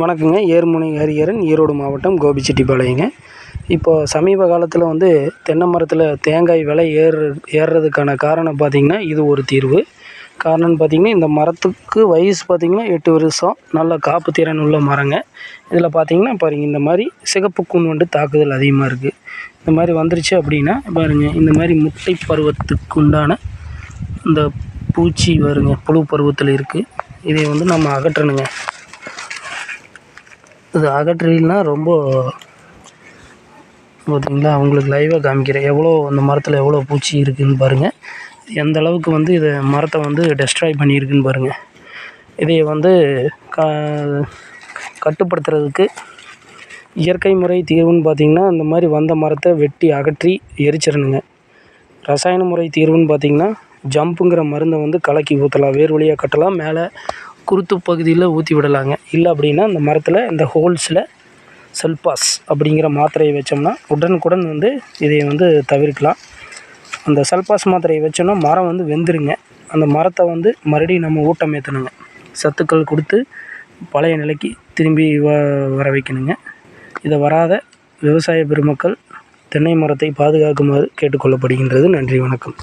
வணக்கங்க. ஏர்முனை ஹரிஹரன் ஈரோடு மாவட்டம் கோபிச்செட்டிப்பாளையங்க. இப்போது சமீப காலத்தில் வந்து தென்னை மரத்தில் தேங்காய் விலை ஏறு ஏறுறதுக்கான காரணம் பார்த்திங்கன்னா இது ஒரு தீர்வு. காரணம்னு பார்த்திங்கன்னா இந்த மரத்துக்கு வயசு பார்த்திங்கன்னா எட்டு வருஷம். நல்ல காப்பு திறன் உள்ள மரங்க. இதில் பார்த்திங்கன்னா பாருங்க இந்த மாதிரி சிகப்பு கூன் வந்து தாக்குதல் அதிகமாக இருக்குது இந்த மாதிரி வந்துருச்சு அப்படின்னா பாருங்க இந்த மாதிரி முட்டை பருவத்துக்கு உண்டான இந்த பூச்சி வருங்க புழு பருவத்தில் இருக்குது இதை வந்து நம்ம அகற்றணுங்க. இது அகற்றலைன்னா ரொம்ப பார்த்தீங்களா? உங்களுக்கு லைவாக காமிக்கிறேன். எவ்வளோ அந்த மரத்தில் எவ்வளோ பூச்சி இருக்குதுன்னு பாருங்கள் எந்த அளவுக்கு வந்து இதை மரத்தை வந்து டெஸ்ட்ராய் பண்ணியிருக்குன்னு பாருங்கள் இதை வந்து க கட்டுப்படுத்துறதுக்கு இயற்கை முறை தீர்வுன்னு பார்த்தீங்கன்னா இந்த மாதிரி வந்த மரத்தை வெட்டி அகற்றி எரிச்சிடணுங்க. ரசாயன முறை தீர்வுன்னு பார்த்தீங்கன்னா ஜம்புங்கிற மருந்தை வந்து கலக்கி ஊற்றலாம் வேர் வழியாக கட்டலாம். மேலே குருத்து பகுதியில் ஊற்றி விடலாங்க. இல்லை அப்படின்னா அந்த மரத்தில் இந்த ஹோல்ஸில் செல்பாஸ் அப்படிங்கிற மாத்திரையை வச்சோம்னா உடனுக்குடன் வந்து இதை வந்து தவிர்க்கலாம். அந்த செல்பாஸ் மாத்திரையை வச்சோம்னா மரம் வந்து வெந்துருங்க. அந்த மரத்தை வந்து மறுபடியும் நம்ம ஊட்டம் ஏற்றணுங்க சத்துக்கள் கொடுத்து பழைய நிலைக்கு திரும்பி வ வர வைக்கணுங்க. இதை வராத விவசாய பெருமக்கள் தென்னை மரத்தை பாதுகாக்குமாறு கேட்டுக்கொள்ளப்படுகின்றது. நன்றி வணக்கம்.